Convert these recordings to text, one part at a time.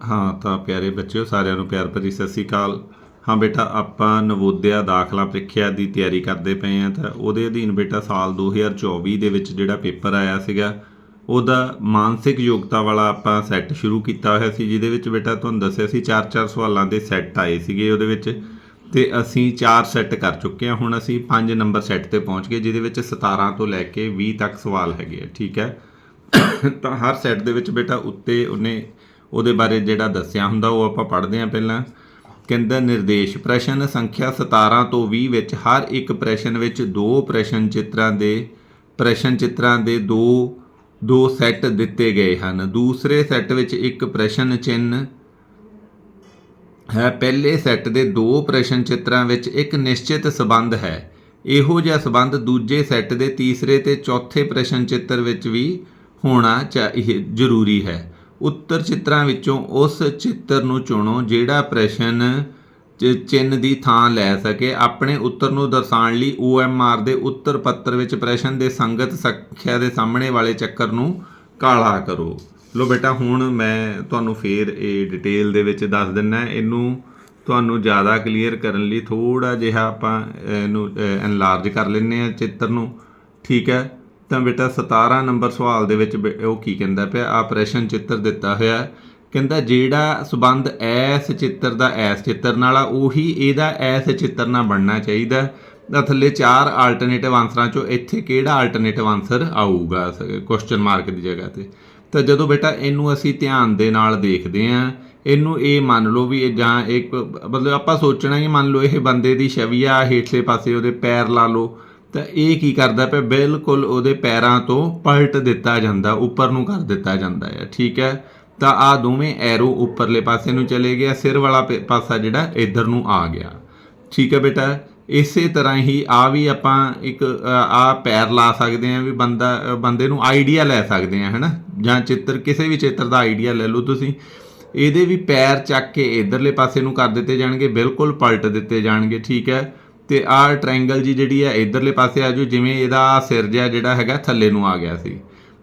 ਹਾਂ, ਤਾਂ ਪਿਆਰੇ ਬੱਚਿਓ, ਸਾਰਿਆਂ ਨੂੰ ਪਿਆਰ ਭਰੀ ਸਤਿ ਸ੍ਰੀ ਅਕਾਲ। ਹਾਂ ਬੇਟਾ, ਆਪਾਂ ਨਵੋਦਿਆ ਦਾਖਲਾ ਪ੍ਰੀਖਿਆ ਦੀ ਤਿਆਰੀ ਕਰਦੇ ਪਏ ਆ ਤਾਂ ਉਹਦੇ ਅਧੀਨ ਬੇਟਾ ਸਾਲ 2024 ਦੇ ਵਿੱਚ ਜਿਹੜਾ ਪੇਪਰ ਆਇਆ ਸੀਗਾ, ਉਹਦਾ ਮਾਨਸਿਕ ਯੋਗਤਾ ਵਾਲਾ ਆਪਾਂ ਸੈੱਟ ਸ਼ੁਰੂ ਕੀਤਾ ਹੋਇਆ ਸੀ, ਜਿਹਦੇ ਵਿੱਚ ਬੇਟਾ ਤੁਹਾਨੂੰ ਦੱਸਿਆ ਸੀ 4-4 ਸਵਾਲਾਂ ਦੇ ਸੈੱਟ ਆਏ ਸੀਗੇ ਉਹਦੇ ਵਿੱਚ, ਤੇ ਅਸੀਂ 4 ਸੈੱਟ ਕਰ ਚੁੱਕੇ ਹਾਂ, ਹੁਣ ਅਸੀਂ 5 ਨੰਬਰ ਸੈੱਟ ਤੇ ਪਹੁੰਚ ਗਏ, ਜਿਹਦੇ ਵਿੱਚ 17 ਤੋਂ ਲੈ ਕੇ 20 ਤੱਕ ਸਵਾਲ ਹੈਗੇ ਆ, ਠੀਕ ਹੈ? ਤਾਂ ਹਰ ਸੈੱਟ ਦੇ ਵਿੱਚ ਬੇਟਾ ਉੱਤੇ ਉਹਨੇ ਉਹਦੇ ਬਾਰੇ ਜਿਹੜਾ ਦੱਸਿਆ ਹੁੰਦਾ, ਉਹ ਆਪਾਂ ਪੜ੍ਹਦੇ ਹਾਂ ਪਹਿਲਾਂ। ਕਹਿੰਦਾ, ਨਿਰਦੇਸ਼, ਪ੍ਰਸ਼ਨ ਸੰਖਿਆ 17 ਤੋਂ 20 ਵਿੱਚ ਹਰ ਇੱਕ ਪ੍ਰਸ਼ਨ ਵਿੱਚ ਦੋ ਪ੍ਰਸ਼ਨ ਚਿੱਤਰਾਂ ਦੇ, ਪ੍ਰਸ਼ਨ ਚਿੱਤਰਾਂ ਦੇ ਦੋ ਦੋ ਸੈੱਟ ਦਿੱਤੇ ਗਏ ਹਨ। ਦੂਸਰੇ ਸੈੱਟ ਵਿੱਚ ਇੱਕ ਪ੍ਰਸ਼ਨ ਚਿੰਨ੍ਹ ਹੈ, ਪਹਿਲੇ ਸੈੱਟ ਦੇ ਦੋ ਪ੍ਰਸ਼ਨ ਚਿੱਤਰਾਂ ਵਿੱਚ ਇੱਕ ਨਿਸ਼ਚਿਤ ਸਬੰਧ ਹੈ। ਇਹੋ ਜਿਹਾ ਸਬੰਧ ਦੂਜੇ ਸੈੱਟ ਦੇ ਤੀਸਰੇ ਤੇ ਚੌਥੇ ਪ੍ਰਸ਼ਨ ਚਿੱਤਰ ਵਿੱਚ ਵੀ ਹੋਣਾ ਚਾਹੀਏ ਜ਼ਰੂਰੀ ਹੈ। ਉੱਤਰ ਚਿੱਤਰਾਂ ਵਿੱਚੋਂ ਉਸ ਚਿੱਤਰ ਨੂੰ ਚੁਣੋ ਜਿਹੜਾ ਪ੍ਰਸ਼ਨ ਚਿੰਨ੍ਹ ਦੀ ਥਾਂ ਲੈ ਸਕੇ। ਆਪਣੇ ਉੱਤਰ ਨੂੰ ਦਰਸਾਉਣ ਲਈ OMR ਦੇ ਉੱਤਰ ਪੱਤਰ ਵਿੱਚ ਪ੍ਰਸ਼ਨ ਦੇ ਸੰਗਤ ਸੰਖਿਆ ਦੇ ਸਾਹਮਣੇ ਵਾਲੇ ਚੱਕਰ ਨੂੰ ਕਾਲਾ ਕਰੋ। ਲੋ ਬੇਟਾ, ਹੁਣ ਮੈਂ ਤੁਹਾਨੂੰ ਫੇਰ ਇਹ ਡਿਟੇਲ ਦੇ ਵਿੱਚ ਦੱਸ ਦਿੰਨਾ। ਇਹਨੂੰ ਤੁਹਾਨੂੰ ਜ਼ਿਆਦਾ ਕਲੀਅਰ ਕਰਨ ਲਈ ਥੋੜਾ ਜਿਹਾ ਆਪਾਂ ਇਹਨੂੰ ਐਨਲਾਰਜ ਕਰ ਲੈਂਦੇ ਆ ਚਿੱਤਰ ਨੂੰ। ਠੀਕ ਹੈ? ਤਾਂ ਬੇਟਾ 17 ਨੰਬਰ ਸਵਾਲ ਦੇ ਵਿੱਚ ਬੇ- ਉਹ ਕੀ ਕਹਿੰਦਾ ਪਿਆ ਆ ਪ੍ਰਸ਼ਨ ਚਿੱਤਰ ਦਿੱਤਾ ਹੋਇਆ ਕਹਿੰਦਾ ਜਿਹੜਾ ਸਬੰਧ ਐਸ ਚਿੱਤਰ ਦਾ ਐਸ ਚਿੱਤਰ ਨਾਲ ਆ, ਉਹੀ ਇਹਦਾ ਐਸ ਚਿੱਤਰ ਨਾਲ ਬਣਨਾ ਚਾਹੀਦਾ ਤਾਂ ਥੱਲੇ ਚਾਰ ਆਲਟਰਨੇਟਿਵ ਆਨਸਰਾਂ ਚੋਂ ਇੱਥੇ ਕਿਹੜਾ ਆਲਟਰਨੇਟਿਵ ਆਨਸਰ ਆਊਗਾ? ਕੁਐਸਚਨ ਮਾਰਕ ਦੀ ਜਗ੍ਹਾ ਤੇ। ਤਾਂ ਜਦੋਂ ਬੇਟਾ ਇਹਨੂੰ ਅਸੀਂ ਧਿਆਨ ਦੇ ਨਾਲ ਦੇਖਦੇ ਆਂ ਇਹਨੂੰ ਇਹ ਮੰਨ ਲਓ ਵੀ ਇਹ ਜਾਂ ਇੱਕ, ਮਤਲਬ ਆਪਾਂ ਸੋਚਣਾ ਹੀ ਮੰਨ ਲਓ, ਇਹ ਬੰਦੇ ਦੀ ਛਵੀ ਆ, ਹੇਠਲੇ ਪਾਸੇ ਉਹਦੇ ਪੈਰ ਲਾ ਲਓ। ਤਾਂ ਇਹ ਕੀ ਕਰਦਾ ਪਿਆ? ਬਿਲਕੁਲ ਉਹਦੇ ਪੈਰਾਂ ਤੋਂ ਪਲਟ ਦਿੱਤਾ ਜਾਂਦਾ, ਉੱਪਰ ਨੂੰ ਕਰ ਦਿੱਤਾ ਜਾਂਦਾ ਹੈ ਠੀਕ ਹੈ? ਤਾਂ ਆ ਦੋਵੇਂ ਐਰੋ ਉੱਪਰਲੇ ਪਾਸੇ ਨੂੰ ਚਲੇ ਗਿਆ, ਸਿਰ ਵਾਲਾ ਪੇ- ਪਾਸਾ ਜਿਹੜਾ ਇੱਧਰ ਨੂੰ ਆ ਗਿਆ। ਠੀਕ ਹੈ ਬੇਟਾ? ਇਸੇ ਤਰ੍ਹਾਂ ਹੀ ਆ ਵੀ ਆਪਾਂ ਇੱਕ ਆ ਪੈਰ ਲਾ ਸਕਦੇ ਹਾਂ ਵੀ ਬੰਦਾ ਬੰਦੇ ਨੂੰ ਆਈਡੀਆ ਲੈ ਸਕਦੇ ਹਾਂ, ਹੈਨਾ? ਜਾਂ ਚਿੱਤਰ, ਕਿਸੇ ਵੀ ਚਿੱਤਰ ਦਾ ਆਈਡੀਆ ਲੈ ਲਓ ਤੁਸੀਂ। ਇਹਦੇ ਵੀ ਪੈਰ ਚੱਕ ਕੇ ਇਧਰਲੇ ਪਾਸੇ ਨੂੰ ਕਰ ਦਿੱਤੇ ਜਾਣਗੇ, ਬਿਲਕੁਲ ਪਲਟ ਦਿੱਤੇ ਜਾਣਗੇ, ਠੀਕ ਹੈ? ਤੇ ਆਹ ਟ੍ਰਾਇੰਗਲ ਜੀ ਜਿਹੜੀ ਹੈ ਇਧਰਲੇ ਪਾਸੇ ਆ ਜੂ ਜਿਵੇਂ ਇਹਦਾ ਸਿਰ ਜਿਹਾ ਜਿਹੜਾ ਹੈਗਾ ਥੱਲੇ ਨੂੰ ਆ ਗਿਆ ਸੀ।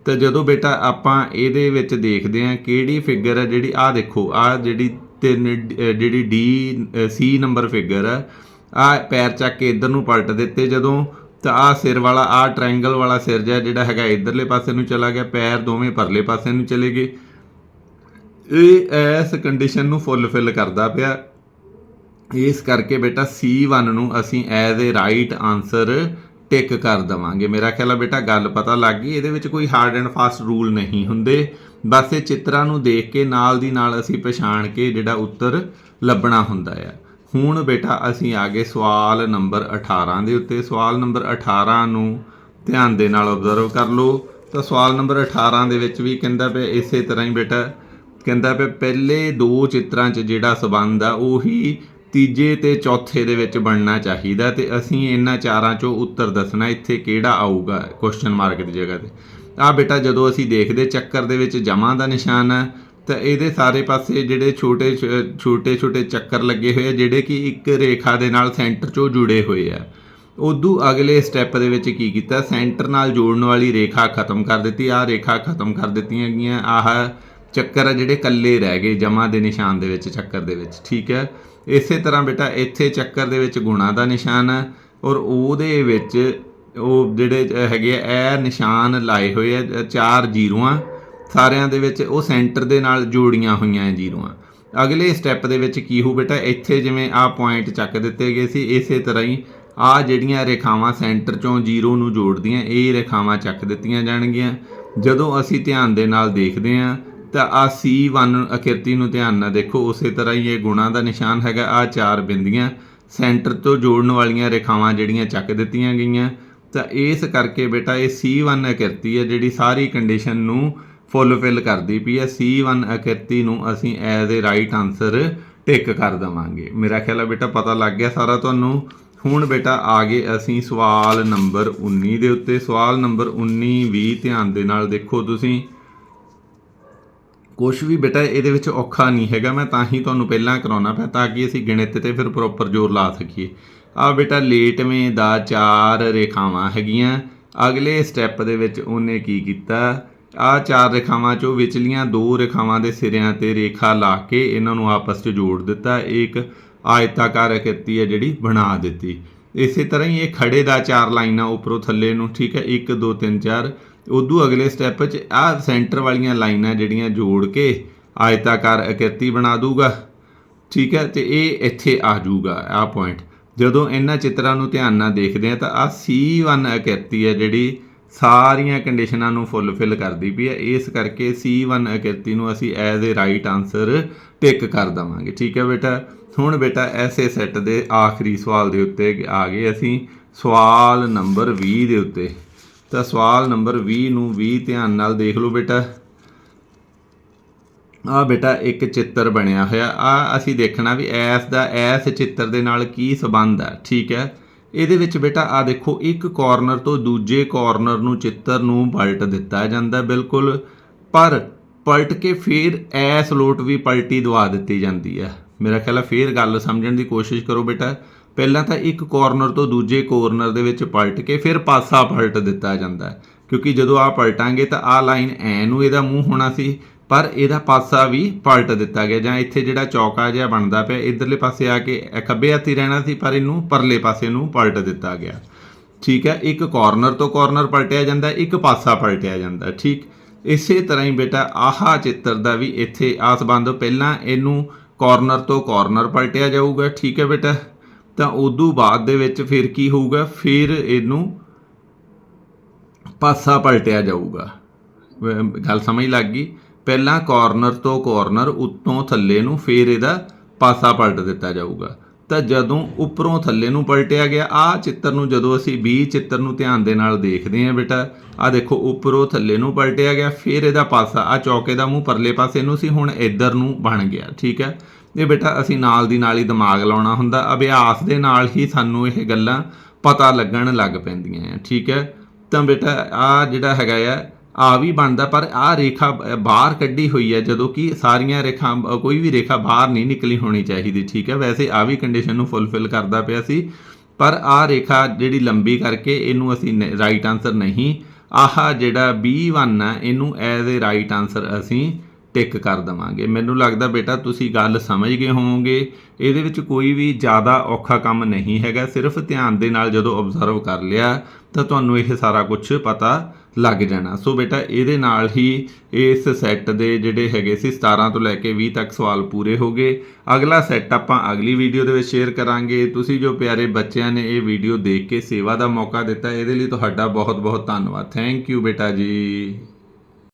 ਤਾਂ ਜਦੋਂ ਬੇਟਾ ਆਪਾਂ ਇਹਦੇ ਵਿੱਚ ਦੇਖਦੇ ਹਾਂ ਕਿਹੜੀ ਫਿਗਰ ਹੈ ਜਿਹੜੀ, ਆਹ ਦੇਖੋ, ਆਹ ਜਿਹੜੀ ਤਿੰਨ ਜਿਹੜੀ ਡੀ ਸੀ ਨੰਬਰ ਫਿਗਰ ਹੈ, ਆਹ ਪੈਰ ਚੱਕ ਕੇ ਇਧਰ ਨੂੰ ਪਲਟ ਦਿੱਤੇ ਜਦੋਂ, ਤਾਂ ਆਹ ਸਿਰ ਵਾਲਾ, ਆਹ ਟ੍ਰਾਇੰਗਲ ਵਾਲਾ ਸਿਰ ਜਿਹੜਾ ਹੈਗਾ ਇਧਰਲੇ ਪਾਸੇ ਨੂੰ ਚਲਾ ਗਿਆ, ਪੈਰ ਦੋਵੇਂ ਪਰਲੇ ਪਾਸੇ ਨੂੰ ਚਲੇ ਗਏ। ਇਹ ਇਸ ਕੰਡੀਸ਼ਨ ਨੂੰ ਫੁੱਲਫਿਲ ਕਰਦਾ ਪਿਆ। ਇਸ ਕਰਕੇ ਬੇਟਾ C1 ਨੂੰ ਅਸੀਂ as a right answer tick ਕਰ ਦਵਾਂਗੇ। ਮੇਰਾ ਖਿਆਲ ਆ ਬੇਟਾ ਗੱਲ ਪਤਾ ਲੱਗ ਗਈ, ਇਹਦੇ ਵਿੱਚ ਕੋਈ ਹਾਰਡ ਐਂਡ ਫਾਸਟ ਰੂਲ ਨਹੀਂ ਹੁੰਦੇ। ਬਸ ਇਹ ਚਿੱਤਰਾਂ ਨੂੰ ਦੇਖ ਕੇ ਨਾਲ ਦੀ ਨਾਲ ਅਸੀਂ ਪਛਾਣ ਕੇ ਜਿਹੜਾ ਉੱਤਰ ਲੱਭਣਾ ਹੁੰਦਾ ਆ। ਹੁਣ ਬੇਟਾ ਅਸੀਂ ਆ ਗਏ ਸਵਾਲ ਨੰਬਰ 18 ਦੇ ਉੱਤੇ। ਸਵਾਲ ਨੰਬਰ 18 ਨੂੰ ਧਿਆਨ ਦੇ ਨਾਲ ਆਬਜ਼ਰਵ ਕਰ ਲਓ। ਤਾਂ ਸਵਾਲ ਨੰਬਰ 18 ਦੇ ਵਿੱਚ ਵੀ ਕਹਿੰਦਾ ਪਿਆ, ਇਸੇ ਤਰ੍ਹਾਂ ਹੀ ਬੇਟਾ ਕਹਿੰਦਾ ਪਿਆ, ਪਹਿਲੇ ਦੋ ਚਿੱਤਰਾਂ 'ਚ ਜਿਹੜਾ ਸਬੰਧ ਆ, ਉਹੀ ਤੀਜੇ ਤੇ ਚੌਥੇ ਦੇ ਵਿੱਚ ਬਣਨਾ ਚਾਹੀਦਾ ਤੇ ਅਸੀਂ ਇਹਨਾਂ ਚਾਰਾਂ 'ਚੋਂ ਉੱਤਰ ਦੱਸਣਾ ਇੱਥੇ ਕਿਹੜਾ ਆਊਗਾ ਕੁਐਸਚਨ ਮਾਰਕ ਦੀ ਜਗ੍ਹਾ ਤੇ। ਆ ਬੇਟਾ ਜਦੋਂ ਅਸੀਂ ਦੇਖਦੇ ਚੱਕਰ ਦੇ ਵਿੱਚ ਜਮਾ ਦਾ ਨਿਸ਼ਾਨ ਹੈ, ਤਾਂ ਇਹਦੇ ਸਾਰੇ ਪਾਸੇ ਜਿਹੜੇ ਛੋਟੇ ਛੋਟੇ ਛੋਟੇ ਚੱਕਰ ਲੱਗੇ ਹੋਏ ਆ, ਜਿਹੜੇ ਕਿ ਇੱਕ ਰੇਖਾ ਦੇ ਨਾਲ ਸੈਂਟਰ 'ਚੋਂ ਜੁੜੇ ਹੋਏ ਆ। ਉਦੋਂ ਅਗਲੇ ਸਟੈਪ ਦੇ ਵਿੱਚ ਕੀ ਕੀਤਾ? ਸੈਂਟਰ ਨਾਲ ਜੋੜਨ ਵਾਲੀ ਰੇਖਾ ਖਤਮ ਕਰ ਦਿੱਤੀ। ਆਹ ਰੇਖਾ ਖਤਮ ਕਰ ਦਿੱਤੀਆਂ ਗਈਆਂ। ਆਹ ਚੱਕਰ ਆ ਜਿਹੜੇ ਕੱਲੇ ਰਹਿ ਗਏ, ਜਮਾ ਦੇ ਨਿਸ਼ਾਨ ਦੇ ਵਿੱਚ, ਚੱਕਰ ਦੇ ਵਿੱਚ, ਠੀਕ ਹੈ? ਇਸੇ ਤਰ੍ਹਾਂ ਬੇਟਾ, ਇੱਥੇ ਚੱਕਰ ਦੇ ਵਿੱਚ ਗੁਣਾ ਦਾ ਨਿਸ਼ਾਨ ਹੈ ਔਰ ਉਹਦੇ ਵਿੱਚ ਉਹ ਜਿਹੜੇ ਹੈਗੇ ਆ, ਇਹ ਨਿਸ਼ਾਨ ਲਾਏ ਹੋਏ ਆ, ਚਾਰ ਜ਼ੀਰੋਆਂ, ਸਾਰਿਆਂ ਦੇ ਵਿੱਚ ਉਹ ਸੈਂਟਰ ਦੇ ਨਾਲ ਜੋੜੀਆਂ ਹੋਈਆਂ ਹੈ ਜ਼ੀਰੋਆਂ। ਅਗਲੇ ਸਟੈਪ ਦੇ ਵਿੱਚ ਕੀ ਹੋ ਬੇਟਾ? ਇੱਥੇ ਜਿਵੇਂ ਆ ਪੁਆਇੰਟ ਚੱਕ ਦਿੱਤੇ ਗਏ ਸੀ, ਇਸੇ ਤਰ੍ਹਾਂ ਹੀ ਆ ਜਿਹੜੀਆਂ ਰੇਖਾਵਾਂ ਸੈਂਟਰ ਚੋਂ ਜ਼ੀਰੋ ਨੂੰ ਜੋੜਦੀਆਂ, ਇਹ ਰੇਖਾਵਾਂ ਚੱਕ ਦਿੱਤੀਆਂ ਜਾਣਗੀਆਂ। ਜਦੋਂ ਅਸੀਂ ਧਿਆਨ ਦੇ ਨਾਲ ਦੇਖਦੇ ਹਾਂ ਤਾਂ ਆ C1 ਆਕ੍ਰਿਤੀ ਨੂੰ ਧਿਆਨ ਨਾਲ ਦੇਖੋ, ਉਸੇ ਤਰ੍ਹਾਂ ਹੀ ਇਹ ਗੁਣਾ ਦਾ ਨਿਸ਼ਾਨ ਹੈਗਾ। ਆ ਚਾਰ ਬਿੰਦੀਆਂ ਸੈਂਟਰ ਤੋਂ ਜੋੜਨ ਵਾਲੀਆਂ ਰੇਖਾਵਾਂ ਜਿਹੜੀਆਂ ਚੱਕ ਦਿੱਤੀਆਂ ਗਈਆਂ। ਤਾਂ ਇਸ ਕਰਕੇ ਬੇਟਾ, ਇਹ C1 ਅਕਿਰਤੀ ਹੈ ਜਿਹੜੀ ਸਾਰੀ ਕੰਡੀਸ਼ਨ ਨੂੰ ਫੁੱਲਫਿਲ ਕਰਦੀ ਪਈ ਹੈ। C1 ਅਕਿਰਤੀ ਨੂੰ ਅਸੀਂ as a right answer tick ਕਰ ਦਵਾਂਗੇ। ਮੇਰਾ ਖਿਆਲ ਹੈ ਬੇਟਾ, ਪਤਾ ਲੱਗ ਗਿਆ ਸਾਰਾ ਤੁਹਾਨੂੰ? ਹੁਣ ਬੇਟਾ ਆ ਗਏ ਅਸੀਂ ਸਵਾਲ ਨੰਬਰ 19 ਦੇ ਉੱਤੇ। ਸਵਾਲ ਨੰਬਰ 19 ਵੀ ਧਿਆਨ ਦੇ ਨਾਲ ਦੇਖੋ ਤੁਸੀਂ। ਕੁਝ ਵੀ ਬੇਟਾ, ਇਹਦੇ ਵਿੱਚ ਔਖਾ ਨਹੀਂ ਹੈਗਾ। ਮੈਂ ਤਾਂ ਹੀ ਤੁਹਾਨੂੰ ਪਹਿਲਾਂ ਕਰਾਉਣਾ ਪਿਆ, ਤਾਂ ਕਿ ਅਸੀਂ ਗਣਿਤ ਤੇ ਫਿਰ ਪ੍ਰੋਪਰ ਜ਼ੋਰ ਲਾ ਸਕੀਏ। ਆ ਬੇਟਾ, ਲੇਟਵੇਂ ਦਾ ਚਾਰ ਰੇਖਾਵਾਂ ਹੈਗੀਆਂ। ਅਗਲੇ ਸਟੈਪ ਦੇ ਵਿੱਚ ਉਹਨੇ ਕੀ ਕੀਤਾ? ਆ ਚਾਰ ਰੇਖਾਵਾਂ ਚੋਂ ਵਿਚਲੀਆਂ ਦੋ ਰੇਖਾਵਾਂ ਦੇ ਸਿਰਿਆਂ ਤੇ ਰੇਖਾ ਲਾ ਕੇ ਇਹਨਾਂ ਨੂੰ ਆਪਸ 'ਚ ਜੋੜ ਦਿੱਤਾ। ਇੱਕ ਆਇਤਾਕਾਰ ਆਕ੍ਰਿਤੀ ਹੈ ਜਿਹੜੀ ਬਣਾ ਦਿੱਤੀ। ਇਸੇ ਤਰ੍ਹਾਂ ਹੀ ਇਹ ਖੜੇ ਦਾ ਚਾਰ ਲਾਈਨਾਂ ਉੱਪਰੋਂ ਥੱਲੇ ਨੂੰ, ਠੀਕ ਹੈ 1 2 3 4 ਉਦੋਂ ਅਗਲੇ ਸਟੈਪ 'ਚ ਆਹ ਸੈਂਟਰ ਵਾਲੀਆਂ ਲਾਈਨਾਂ ਜਿਹੜੀਆਂ ਜੋੜ ਕੇ ਆਇਤਾਕਾਰ ਅਕਿਰਤੀ ਬਣਾ ਦੂਗਾ ਠੀਕ ਹੈ, ਤੇ ਇਹ ਇੱਥੇ ਆ ਜਾਊਗਾ, ਆਹ ਪੁਆਇੰਟ ਜਦੋਂ ਇਹਨਾਂ ਚਿੱਤਰਾਂ ਨੂੰ ਧਿਆਨ ਨਾਲ ਦੇਖਦੇ ਆ ਤਾਂ ਆ C1 ਅਕਿਰਤੀ ਹੈ ਜਿਹੜੀ ਸਾਰੀਆਂ ਕੰਡੀਸ਼ਨਾਂ ਨੂੰ ਫੁੱਲਫਿਲ ਕਰਦੀ ਪਈ ਹੈ। ਇਸ ਕਰਕੇ C1 ਅਕਿਰਤੀ ਨੂੰ ਅਸੀਂ as a right answer tick ਕਰ ਦਵਾਂਗੇ। ਠੀਕ ਹੈ ਬੇਟਾ? ਹੁਣ ਬੇਟਾ ਐਸੇ ਸੈੱਟ ਦੇ ਆਖਰੀ ਸਵਾਲ ਦੇ ਉੱਤੇ ਆ ਗਏ ਅਸੀਂ। ਸਵਾਲ ਨੰਬਰ 20 ਦੇ ਉੱਤੇ। ਤਾਂ ਸਵਾਲ ਨੰਬਰ 20 ਨੂੰ 20 ਧਿਆਨ ਨਾਲ ਦੇਖ ਲਓ ਬੇਟਾ। ਆ ਬੇਟਾ ਇੱਕ ਚਿੱਤਰ ਬਣਿਆ ਹੋਇਆ। ਆ ਅਸੀਂ ਦੇਖਣਾ ਵੀ ਐਸ ਦਾ ਐਸ ਚਿੱਤਰ ਦੇ ਨਾਲ ਕੀ ਸੰਬੰਧ ਹੈ ਠੀਕ ਹੈ? ਇਹਦੇ ਵਿੱਚ ਬੇਟਾ ਆ ਦੇਖੋ, ਇੱਕ ਕਾਰਨਰ ਤੋਂ ਦੂਜੇ ਕਾਰਨਰ ਨੂੰ ਚਿੱਤਰ ਨੂੰ ਪਲਟ ਦਿੱਤਾ ਜਾਂਦਾ ਬਿਲਕੁਲ, ਪਰ ਪਲਟ ਕੇ ਫਿਰ ਐਸ ਲੋਟ ਵੀ ਪਲਟੀ ਦਵਾ ਦਿੱਤੀ ਜਾਂਦੀ ਹੈ। ਮੇਰਾ ਖਿਆਲ ਹੈ ਫਿਰ ਗੱਲ ਸਮਝਣ ਦੀ ਕੋਸ਼ਿਸ਼ ਕਰੋ ਬੇਟਾ। ਪਹਿਲਾਂ ਤਾਂ ਇੱਕ ਕਾਰਨਰ ਤੋਂ ਦੂਜੇ ਕਾਰਨਰ ਦੇ ਵਿੱਚ ਪਲਟ ਕੇ ਫਿਰ ਪਾਸਾ ਪਲਟ ਦਿੱਤਾ ਜਾਂਦਾ ਹੈ। ਕਿਉਂਕਿ ਜਦੋਂ ਆ ਪਲਟਾਂਗੇ ਤਾਂ ਆ ਲਾਈਨ ਐ ਨੂੰ ਇਹਦਾ ਮੂੰਹ ਹੋਣਾ ਸੀ, ਪਰ ਇਹਦਾ ਪਾਸਾ ਵੀ ਪਲਟ ਦਿੱਤਾ ਗਿਆ ਜਾਂ ਇੱਥੇ ਜਿਹੜਾ ਚੌਕਾ ਜਿਹਾ ਬਣਦਾ ਪਿਆ, ਇਧਰਲੇ ਪਾਸੇ ਆ ਕੇ ਖੱਬੇ ਹੱਥੀ ਰਹਿਣਾ ਸੀ, ਪਰ ਇਹਨੂੰ ਪਰਲੇ ਪਾਸੇ ਨੂੰ ਪਲਟ ਦਿੱਤਾ ਗਿਆ। ਠੀਕ ਹੈ, ਇੱਕ ਕਾਰਨਰ ਤੋਂ ਕਾਰਨਰ ਪਲਟਿਆ ਜਾਂਦਾ, ਇੱਕ ਪਾਸਾ ਪਲਟਿਆ ਜਾਂਦਾ, ਠੀਕ? ਇਸੇ ਤਰ੍ਹਾਂ ਹੀ ਬੇਟਾ, ਆਹਾ ਚਿੱਤਰ ਦਾ ਵੀ ਇੱਥੇ ਆ ਸੰਬੰਧ ਪਹਿਲਾਂ ਇਹਨੂੰ ਕਾਰਨਰ ਤੋਂ ਕਾਰਨਰ ਪਲਟਿਆ ਜਾਊਗਾ, ਠੀਕ ਹੈ ਬੇਟਾ? ਤਾਂ ਉਦੋਂ ਬਾਅਦ ਦੇ ਵਿੱਚ ਫਿਰ ਕੀ ਹੋਊਗਾ? ਫਿਰ ਇਹਨੂੰ ਪਾਸਾ ਪਲਟਿਆ ਜਾਊਗਾ। ਗੱਲ ਸਮਝ ਲੱਗ ਗਈ? ਪਹਿਲਾਂ ਕਾਰਨਰ ਤੋਂ ਕਾਰਨਰ ਉੱਤੋਂ ਥੱਲੇ ਨੂੰ ਫਿਰ ਇਹਦਾ ਪਾਸਾ ਪਲਟ ਦਿੱਤਾ ਜਾਊਗਾ। ਤਾਂ ਜਦੋਂ ਉੱਪਰੋਂ ਥੱਲੇ ਨੂੰ ਪਲਟਿਆ ਗਿਆ ਆ ਚਿੱਤਰ ਨੂੰ ਜਦੋਂ ਅਸੀਂ 20 ਚਿੱਤਰ ਨੂੰ ਧਿਆਨ ਦੇ ਨਾਲ ਦੇਖਦੇ ਹਾਂ ਬੇਟਾ ਆ ਦੇਖੋ ਉੱਪਰੋਂ ਥੱਲੇ ਨੂੰ ਪਲਟਿਆ ਗਿਆ, ਫਿਰ ਇਹਦਾ ਪਾਸਾ ਆ ਚੌਕੇ ਦਾ ਮੂੰਹ ਪਰਲੇ ਪਾਸੇ ਨੂੰ ਸੀ, ਹੁਣ ਇੱਧਰ ਨੂੰ ਬਣ ਗਿਆ, ਠੀਕ ਹੈ? ਇਹ ਬੇਟਾ ਅਸੀਂ ਨਾਲ ਦੀ ਨਾਲ ਹੀ ਦਿਮਾਗ ਲਾਉਣਾ ਹੁੰਦਾ, ਅਭਿਆਸ ਦੇ ਨਾਲ ਹੀ ਸਾਨੂੰ ਇਹ ਗੱਲਾਂ ਪਤਾ ਲੱਗਣ ਲੱਗ ਪੈਂਦੀਆਂ ਆ, ਠੀਕ ਹੈ? ਤਾਂ ਬੇਟਾ ਆ ਜਿਹੜਾ ਹੈਗਾ ਆ ਆ ਵੀ ਬਣਦਾ, ਪਰ ਆ ਰੇਖਾ ਬਾਹਰ ਕੱਢੀ ਹੋਈ ਹੈ, ਜਦੋਂ ਕਿ ਸਾਰੀਆਂ ਰੇਖਾ, ਕੋਈ ਵੀ ਰੇਖਾ ਬਾਹਰ ਨਹੀਂ ਨਿਕਲੀ ਹੋਣੀ ਚਾਹੀਦੀ, ਠੀਕ ਹੈ? ਵੈਸੇ ਆ ਵੀ ਕੰਡੀਸ਼ਨ ਨੂੰ ਫੁੱਲਫਿਲ ਕਰਦਾ ਪਿਆ ਸੀ, ਪਰ ਆ ਰੇਖਾ ਜਿਹੜੀ ਲੰਬੀ ਕਰਕੇ ਇਹਨੂੰ ਅਸੀਂ ਰਾਈਟ ਆਨਸਰ ਨਹੀਂ, ਆਹ ਜਿਹੜਾ B1 ਹੈ ਇਹਨੂੰ ਐਜ਼ ਅ ਰਾਈਟ ਆਨਸਰ ਅਸੀਂ ਟਿਕ ਕਰ ਦਵਾਂਗੇ। ਮੈਨੂੰ ਲੱਗਦਾ ਬੇਟਾ ਤੁਸੀਂ ਗੱਲ ਸਮਝ ਗਏ ਹੋਵੋਗੇ। ਇਹਦੇ ਵਿੱਚ ਕੋਈ ਵੀ ਜ਼ਿਆਦਾ ਔਖਾ ਕੰਮ ਨਹੀਂ ਹੈਗਾ। ਸਿਰਫ ਧਿਆਨ ਦੇ ਨਾਲ ਜਦੋਂ ਆਬਜ਼ਰਵ ਕਰ ਲਿਆ, ਤਾਂ ਤੁਹਾਨੂੰ ਇਹ ਸਾਰਾ ਕੁਝ ਪਤਾ ਲੱਗ ਜਾਣਾ। ਸੋ ਬੇਟਾ, ਇਹਦੇ ਨਾਲ ਹੀ ਇਸ ਸੈੱਟ ਦੇ ਜਿਹੜੇ ਹੈਗੇ ਸੀ 17 ਤੋਂ ਲੈ ਕੇ 20 ਤੱਕ ਸਵਾਲ ਪੂਰੇ ਹੋ ਗਏ। ਅਗਲਾ ਸੈੱਟ ਆਪਾਂ ਅਗਲੀ ਵੀਡੀਓ ਦੇ ਵਿੱਚ ਸ਼ੇਅਰ ਕਰਾਂਗੇ। ਤੁਸੀਂ ਜੋ ਪਿਆਰੇ ਬੱਚਿਆਂ ਨੇ ਇਹ ਵੀਡੀਓ ਦੇਖ ਕੇ ਸੇਵਾ ਦਾ ਮੌਕਾ ਦਿੱਤਾ, ਇਹਦੇ ਲਈ ਤੁਹਾਡਾ ਬਹੁਤ ਬਹੁਤ ਧੰਨਵਾਦ। ਥੈਂਕ ਯੂ ਬੇਟਾ ਜੀ।